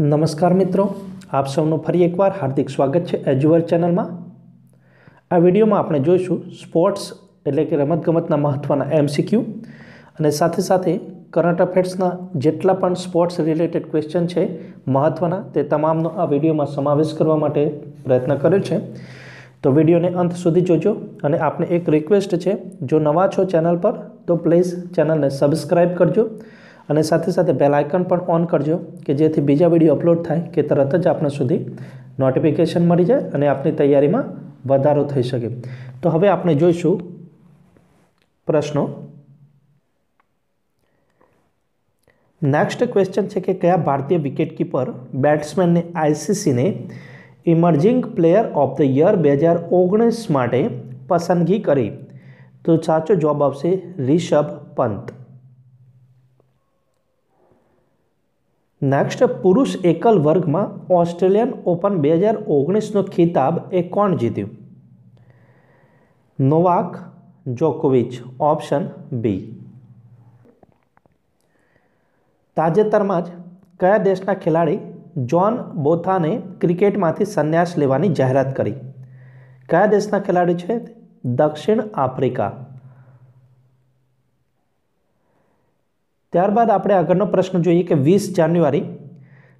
નમસ્કાર મિત્રો, આપ સૌનું ફરી એકવાર હાર્દિક સ્વાગત છે એજ્યુઅર ચેનલમાં. આ વિડીયોમાં આપણે જોઈશું સ્પોર્ટ્સ એટલે કે રમતગમતના મહત્ત્વના એમસીક્યુ અને સાથે સાથે કરંટ અફેર્સના જેટલા પણ સ્પોર્ટ્સ રિલેટેડ ક્વેશ્ચન છે મહત્ત્વના તે તમામનો આ વિડીયોમાં સમાવેશ કરવા માટે પ્રયત્ન કર્યો છે. તો વિડીયોને અંત સુધી જોજો અને આપને એક રિક્વેસ્ટ છે, જો નવા છો ચેનલ પર, તો પ્લીઝ ચેનલને સબસ્ક્રાઈબ કરજો. અને સાથે સાથે બેલ આઇકન પણ ઓન કરજો, કે જેથી બીજા વીડિયો અપલોડ થાય કે તરત જ આપણા સુધી નોટિફિકેશન મળી જાય અને આપની તૈયારીમાં વધારો થઈ શકે. તો હવે આપણે જોઈશું પ્રશ્નો. નેક્સ્ટ ક્વેશ્ચન છે કે કયા ભારતીય વિકેટકીપર બેટ્સમેનને આઈસીસીને emerging player of the year બે હજાર ઓગણીસ માટે પસંદગી કરી? તો સાચો જવાબ આવશે રિષભ પંત. નેક્સ્ટ પુરુષ એકલ વર્ગમાં ઓસ્ટ્રેલિયન ઓપન બે હજાર ઓગણીસનો ખિતાબ એ કોણ જીત્યું? નોવાક જોકોવિચ, ઓપ્શન બી તાજેતરમાં જ કયા દેશના ખેલાડી જોન બોથાને ક્રિકેટમાંથી સંન્યાસ લેવાની જાહેરાત કરી? કયા દેશના ખેલાડી છે? દક્ષિણ આફ્રિકા. ત્યારબાદ આપણે આગળનો પ્રશ્ન જોઈએ કે વીસ જાન્યુઆરી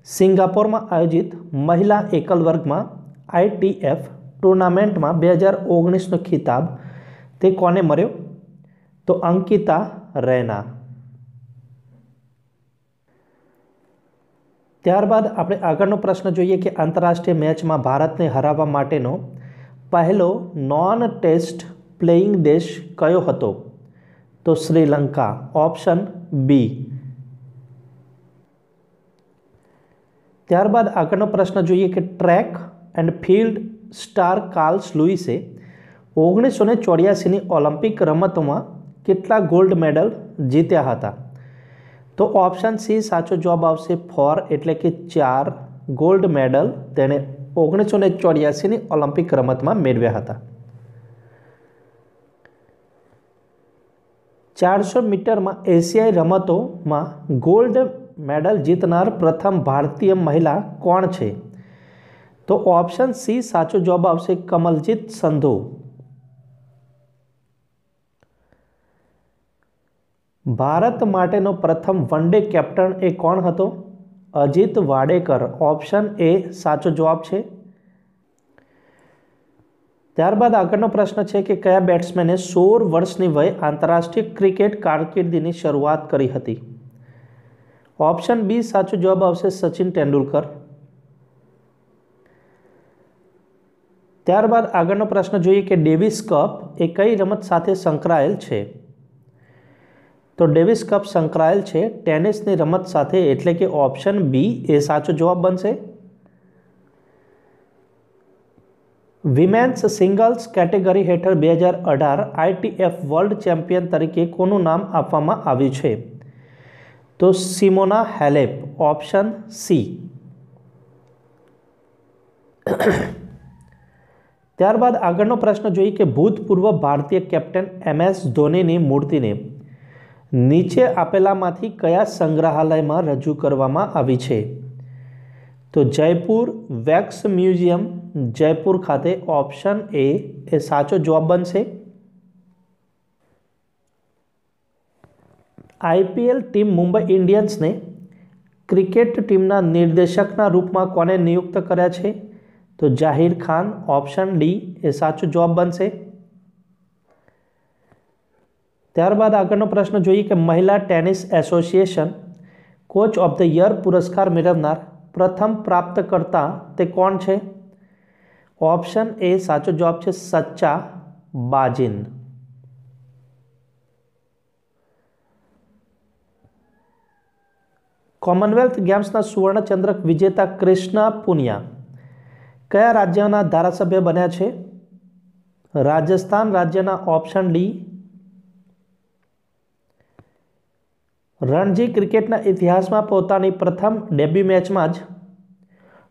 સિંગાપોરમાં આયોજિત મહિલા એકલ વર્ગમાં આઈટીએફ ટુર્નામેન્ટમાં બે હજાર ઓગણીસનો ખિતાબ તે કોને મળ્યો? તો અંકિતા રૈના. ત્યારબાદ આપણે આગળનો પ્રશ્ન જોઈએ કે આંતરરાષ્ટ્રીય મેચમાં ભારતને હરાવવા માટેનો પહેલો નોન ટેસ્ટ પ્લેઇંગ દેશ કયો હતો? તો શ્રીલંકા. Option B. ત્યારબાદ આગળનો પ્રશ્ન જોઈએ કે track and field star Carl's લુઇસે ઓગણીસો ને ચોર્યાસીની ઓલિમ્પિક રમતોમાં કેટલા ગોલ્ડ મેડલ જીત્યા હતા? તો ઓપ્શન સી સાચો જવાબ આવશે ફોર, એટલે કે ચાર ગોલ્ડ મેડલ તેણે ઓગણીસો ને ચોર્યાસીની ઓલિમ્પિક રમતમાં મેળવ્યા હતા. ચારસો મીટરમાં એશિયાઈ રમતોમાં ગોલ્ડ મેડલ જીતનાર પ્રથમ ભારતીય મહિલા કોણ છે? તો ઓપ્શન સી સાચો જવાબ આવશે કમલજીત સંધુ. ભારત માટેનો પ્રથમ વન ડે કેપ્ટન એ કોણ હતો? અજીત વાડેકર. ઓપ્શન એ સાચો જવાબ છે ત્યારબાદ આગળનો પ્રશ્ન છે કે કયા બેટ્સમેને સોળ વર્ષની વય આંતરરાષ્ટ્રીય ક્રિકેટ કારકિર્દીની શરૂઆત કરી હતી? ઓપ્શન બી સાચો જવાબ આવશે સચિન તેંડુલકર. ત્યારબાદ આગળનો પ્રશ્ન જોઈએ કે ડેવિસ કપ એ કઈ રમત સાથે સંકળાયેલ છે? તો ડેવિસ કપ સંકળાયેલ છે ટેનિસની રમત સાથે, એટલે કે ઓપ્શન બી એ સાચો જવાબ બનશે. વિમેન્સ સિંગલ્સ કેટેગરી હેઠળ બે હજાર અઢાર આઈટીએફ વર્લ્ડ ચેમ્પિયન તરીકે કોનું નામ આપવામાં આવ્યું છે? તો સિમોના હેલેપ ઓપ્શન સી ત્યારબાદ આગળનો પ્રશ્ન જોઈએ કે ભૂતપૂર્વ ભારતીય કેપ્ટન એમ એસ ધોનીની મૂર્તિને નીચે આપેલામાંથી કયા સંગ્રહાલયમાં રજૂ કરવામાં આવી છે? તો જયપુર વેક્સ મ્યુઝિયમ, જયપુર ખાતે ઓપ્શન એ એ સાચો જવાબ બનશે. આઈપીએલ ટીમ મુંબઈ ઇન્ડિયન્સને ક્રિકેટ ટીમના નિર્દેશકના રૂપમાં કોને નિયુક્ત કર્યા છે? તો જાહિર ખાન ઓપ્શન ડી એ સાચો જવાબ બનશે. ત્યારબાદ આગળનો પ્રશ્ન જોઈએ કે મહિલા tennis association coach of the year પુરસ્કાર મેળવનાર પ્રથમ પ્રાપ્તકર્તા તે કોણ છે? ઓપ્શન એ સાચો જવાબ છે સચ્ચા બાજિન. કોમનવેલ્થ ગેમ્સના સુવર્ણચંદ્રક વિજેતા કૃષ્ણ પુનિયા કયા રાજ્યના ધારાસભ્ય બન્યા છે? રાજસ્થાન રાજ્યના ઓપ્શન ડી રણજી ક્રિકેટના ઇતિહાસમાં પોતાની પ્રથમ ડેબ્યુ મેચમાં જ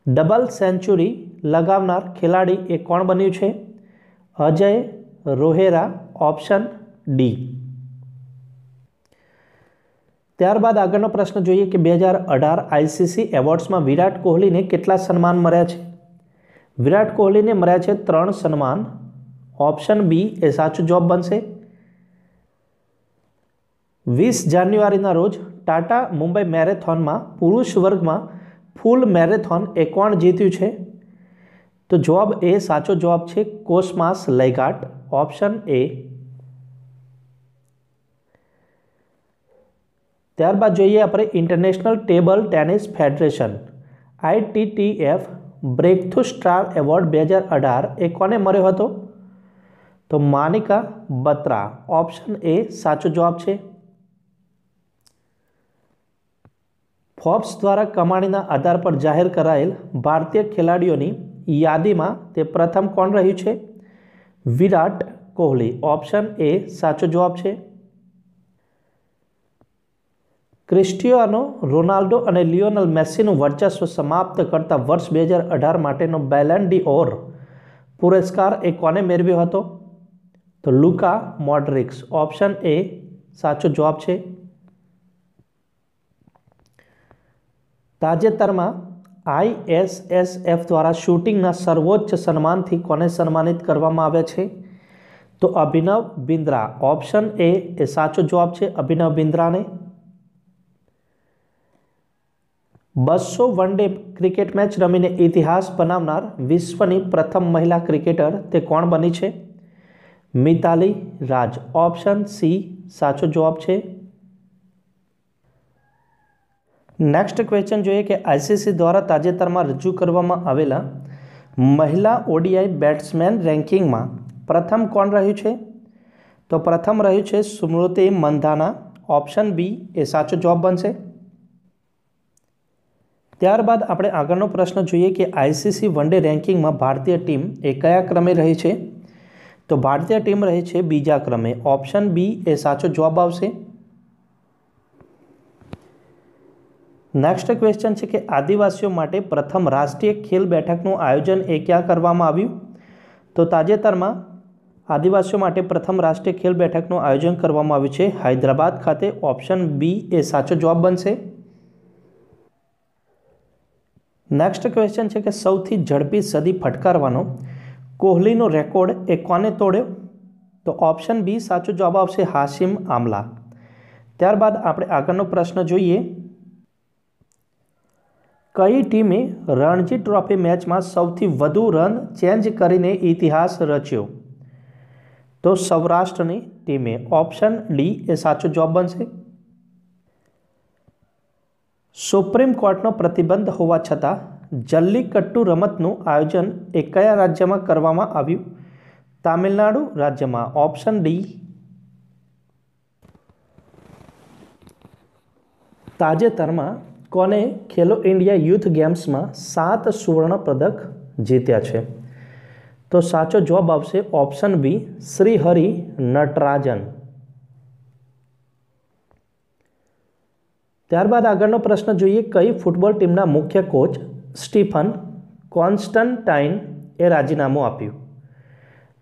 ડબલ સેન્ચુરી લગાવનાર ખેલાડી એ કોણ બન્યું છે? Ajay Rohera, option D. ત્યારબાદ આગળનો પ્રશ્ન જોઈએ કે બે હજાર અઢાર આઈસીસી એવોર્ડ્સમાં વિરાટ કોહલીને કેટલા સન્માન મળ્યા છે? વિરાટ કોહલીને મળ્યા છે ત્રણ સન્માન. ઓપ્શન બી એ સાચું જવાબ બનશે. વીસ જાન્યુઆરીના રોજ ટાટા મુંબઈ મેરેથોનમાં પુરુષ વર્ગમાં ફૂલ મેરેથોન એકવાણ જીત્યું છે. તો જવાબ એ, સાચો જવાબ છે કોસમાસ લયઘાટ ઓપ્શન એ. ત્યારબાદ જોઈએ આપણે international table tennis federation. ITTF breakthrough star award બે હજાર અઢાર એ કોને મળ્યો હતો? તો માનિકા બત્રા. ઓપ્શન એ, સાચો જવાબ છે ફોર્બ્સ દ્વારા કમાણીના આધાર પર જાહેર કરાયેલ ભારતીય ખેલાડીઓની યાદીમાં તે પ્રથમ કોણ રહ્યું છે? વિરાટ કોહલી. ઓપ્શન એ સાચો જવાબ છે. ક્રિસ્ટિયાનો રોનાલ્ડો અને લિયોનલ મેસીનું વર્ચસ્વ સમાપ્ત કરતા વર્ષ બે હજાર અઢાર માટેનો બેલેન ડી ઓર પુરસ્કાર એ કોને મેળવ્યો હતો? તો લુકા મોડરિક્સ. ઓપ્શન એ સાચો જવાબ છે. તાજેતરમાં આઈએસએસએફ દ્વારા શૂટિંગના સર્વોચ્ચ સન્માનથી કોને સન્માનિત કરવામાં આવે છે? તો અભિનવ બિંદ્રા. ઓપ્શન એ એ સાચો જવાબ છે અભિનવ બિંદ્રાને. બસો વન ડે ક્રિકેટ મેચ રમીને ઇતિહાસ બનાવનાર વિશ્વની પ્રથમ મહિલા ક્રિકેટર તે કોણ બની છે? મિતાલી રાજ. ઓપ્શન સી, સાચો જવાબ છે નેક્સ્ટ ક્વેશ્ચન જોઈએ કે આઈસીસી દ્વારા તાજેતરમાં રજૂ કરવામાં આવેલા મહિલા ઓડીઆઈ બેટ્સમેન રેન્કિંગમાં પ્રથમ કોણ રહ્યું છે? તો પ્રથમ રહ્યું છે સ્મૃતિ મંધાના. ઓપ્શન બી એ સાચો જવાબ બનશે. ત્યારબાદ આપણે આગળનો પ્રશ્ન જોઈએ કે આઈસીસી વન ડે રેન્કિંગમાં ભારતીય ટીમ એ કયા ક્રમે રહી છે? તો ભારતીય ટીમ રહે છે બીજા ક્રમે. ઓપ્શન બી એ સાચો જવાબ આવશે. નેક્સ્ટ ક્વેશ્ચન છે કે આદિવાસીઓ માટે પ્રથમ રાષ્ટ્રીય ખેલ બેઠકનું આયોજન એ ક્યાં કરવામાં આવ્યું? તો તાજેતરમાં આદિવાસીઓ માટે પ્રથમ રાષ્ટ્રીય ખેલ બેઠકનું આયોજન કરવામાં આવ્યું છે. હૈદરાબાદ ખાતે ઓપ્શન બી એ સાચો જવાબ બનશે. નેક્સ્ટ ક્વેશ્ચન છે કે સૌથી ઝડપી સદી ફટકારવાનો કોહલીનો રેકોર્ડ એ કોને તોડ્યો? તો ઓપ્શન બી સાચો જવાબ આવશે હાશિમ આમલા. ત્યારબાદ આપણે આગળનો પ્રશ્ન જોઈએ. કઈ ટીમે રણજી ટ્રોફી મેચમાં સૌથી વધુ રન ચેન્જ કરીને ઇતિહાસ રચ્યો? તો સૌરાષ્ટ્રની ટીમે ઓપ્શન ડી એ સાચો જવાબ બનશે. સુપ્રીમ કોર્ટનો પ્રતિબંધ હોવા છતાં જલ્લીકટ્ટુ રમતનું આયોજન એ કયા રાજ્યમાં કરવામાં આવ્યું. તામિલનાડુ રાજ્યમાં ઓપ્શન ડી તાજેતરમાં કોને ખેલો ઇન્ડિયા યુથ ગેમ્સમાં સાત સુવર્ણ પદક જીત્યા છે? તો સાચો જવાબ આવશે option B Srihari Natarajan. ત્યારબાદ આગળનો પ્રશ્ન જોઈએ કઈ ફૂટબોલ ટીમના મુખ્ય કોચ સ્ટીફન કોન્સ્ટન્ટાઇન એ રાજીનામું આપ્યું.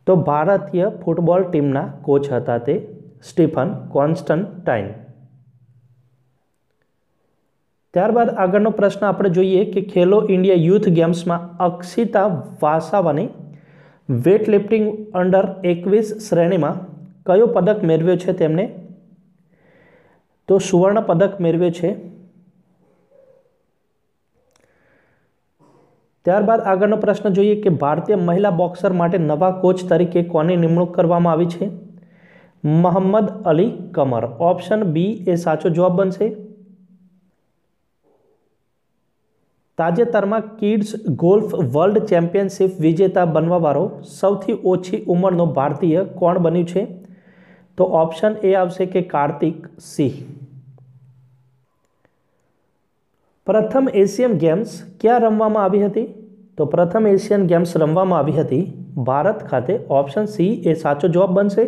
તો ભારતીય ફૂટબોલ ટીમના કોચ હતા તે સ્ટીફન કોન્સ્ટન્ટાઇન. ત્યારબાદ આગળનો પ્રશ્ન આપણે જોઈએ કે ખેલો ઇન્ડિયા યુથ ગેમ્સમાં અક્ષિતા વાસાવાની વેટ લિફ્ટિંગ અંડર એકવીસ શ્રેણીમાં કયો પદક મેળવ્યો છે તેમને? તો સુવર્ણ પદક મેળવ્યો છે. ત્યારબાદ આગળનો પ્રશ્ન જોઈએ કે ભારતીય મહિલા બોક્સર માટે નવા કોચ તરીકે કોની નિમણૂક કરવામાં આવી છે? મોહમ્મદ અલી કમર. ઓપ્શન બી એ સાચો જવાબ બનશે. તાજેતરમાં કિડ્સ ગોલ્ફ વર્લ્ડ ચેમ્પિયનશિપ વિજેતા બનવાવાળો સૌથી ઓછી ઉંમરનો ભારતીય કોણ બન્યું છે? તો ઓપ્શન એ આવશે કે કાર્તિક સિંહ. પ્રથમ એશિયન ગેમ્સ ક્યાં રમવામાં આવી હતી? તો પ્રથમ એશિયન ગેમ્સ રમવામાં આવી હતી ભારત ખાતે. ઓપ્શન સી એ સાચો જવાબ બનશે.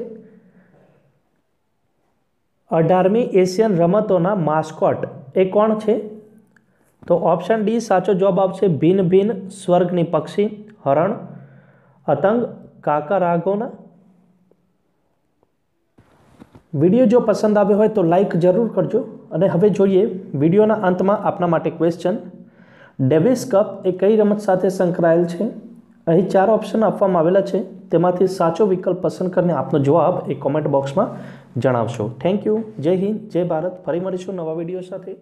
અઢારમી એશિયન રમતોના માસ્કોટ એ કોણ છે? તો ઓપ્શન ડી સાચો જવાબ આવશે ભિન્ન ભિન્ન સ્વર્ગની પક્ષી, હરણ, અતંગ, કાકા રાગોના વીડિયો જો પસંદ આવ્યો હોય તો લાઈક જરૂર કરજો અને હવે જોઈએ વિડીયોના અંતમાં આપના માટે ક્વેશ્ચન ડેવિસ કપ એ કઈ રમત સાથે સંકળાયેલ છે? અહીં ચાર ઓપ્શન આપવામાં આવેલા છે. તેમાંથી સાચો વિકલ્પ પસંદ કરીને આપનો જવાબ એ કોમેન્ટ બોક્સમાં જણાવશો. થેન્ક યુ જય હિન્દ, જય ભારત. ફરી મળીશું નવા વીડિયો સાથે.